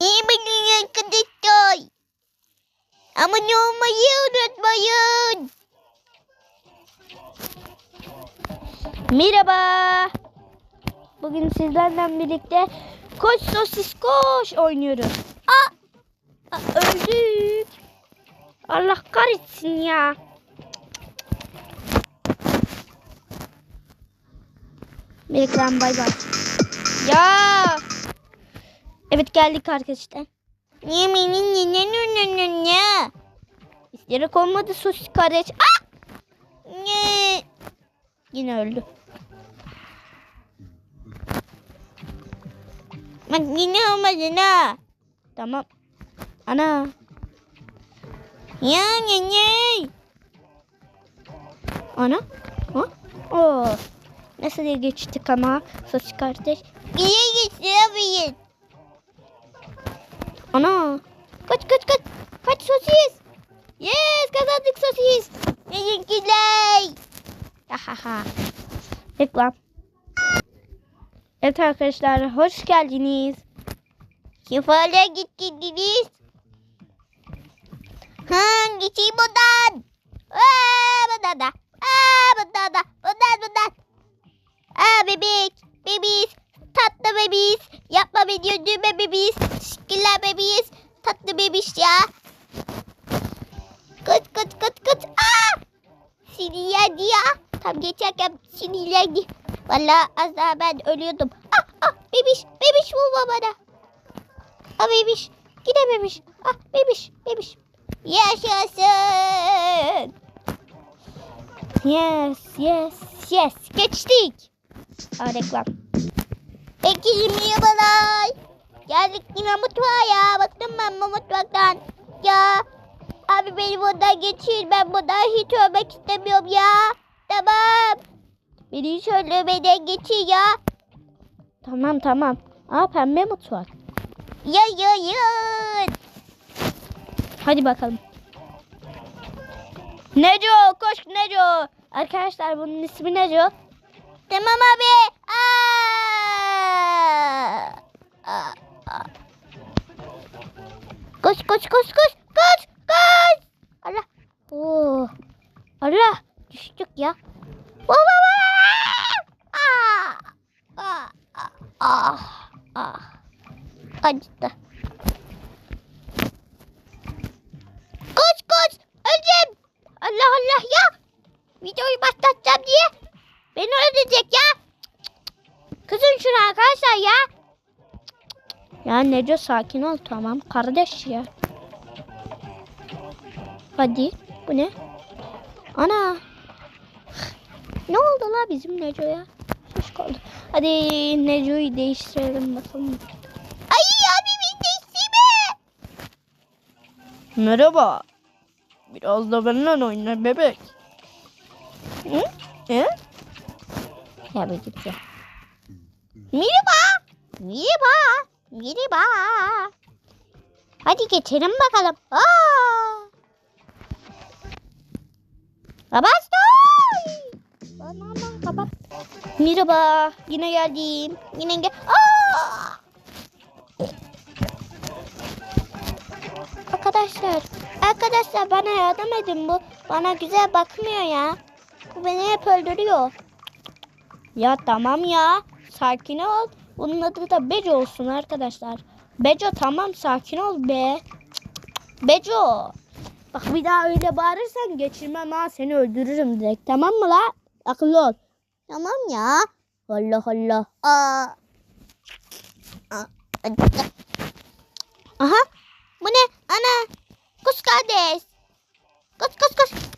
İyi bilin arkadaşlar. Abone olmayı unutmayın. Merhaba. Bugün sizlerle birlikte Koş Sosis Koş oynuyoruz. Aa! Aa, öldük. Allah kahretsin ya. Meleklen bay bay. Ya. Evet geldik arkadaşlar. Yemeğinin ne ne ne ne ne. İsteyerek olmadı sosis kardeş. Ah! Ne? Yine öldü. Bak yine olmadı ha. Tamam. Ana. Ya ne ne? Ana. Ha? Oo. Nasıl geçtik ama sosis kardeş. İyi geçtiremeyin. Ana. Kaç kaç kaç. Kaç sosis. Yes kazandık sosis. Teşekkürler. Hahaha. Reklam. Evet arkadaşlar hoş geldiniz. Şifale gittiniz. Hangisi buradan? Aa, buradan da. Aa, buradan da. Buradan buradan. Aa bebek. Bebiş. Tatlı bebiş. Yapma beni öldürme bebiş. Teşekkürler bebiş. Tatlı bebiş ya. Kıt kıt kıt kıt. Aa! Sinirlendi ya. Tam geçerken sinirlendi. Valla az daha ben ölüyordum. Ah ah bebiş. Bebiş vurma bana. Ah bebiş. Gide bebiş. Ah bebiş. Bebiş. Yaşasın. Yes yes yes. Geçtik. Aa, reklam. Herkese merhabalar. Geldik yine mutfağa ya. Baktım ben bu mutfaktan. Ya. Abi beni buradan geçir. Ben buradan hiç ölmek istemiyorum ya. Tamam. Beni şöyle benden geçir ya. Tamam tamam. Aa pembe mutfak. Ya ya ya. Hadi bakalım. Neco koş Neco. Arkadaşlar bunun ismi Neco. Tamam abi. Aa! Aa, aa. Koş koş koş koş koş koş. Allah. Oo. Allah düştük ya. Baba baba. Aa! Aa! Aa! Aa! Acıdı. Koş koş. Öleceğim. Allah Allah ya. Videoyu başlatacağım diye. Beni öldürecek ya. Kızın şunu arkadaşlar ya. Ya Neco sakin ol tamam kardeş ya. Hadi bu ne? Ana. Ne oldu la bizim Neco'ya? Şiş kaldı. Hadi Neco'yu değiştirelim bakalım. Ay abimin değiştirme. Merhaba. Biraz da benimle oyna bebek. Hı? Hı? Ya bir git ya. Merhaba. Merhaba. Merhaba. Hadi geçelim bakalım. Aa. Kapat. Aman aman kapat. Merhaba. Yine geldim. Yine gel. Aa. Arkadaşlar. Arkadaşlar bana yardım edin bu. Bana güzel bakmıyor ya. Bu beni hep öldürüyor. Ya tamam ya. Sakin ol. Bunun adı da Beco olsun arkadaşlar. Beco tamam sakin ol be. Beco. Bak bir daha öyle bağırırsan geçirmem ha seni öldürürüm direkt tamam mı la? Akıllı ol. Tamam ya. Allah Allah. Aha. Bu ne? Ana. Kus kardeş. Kus kus kus.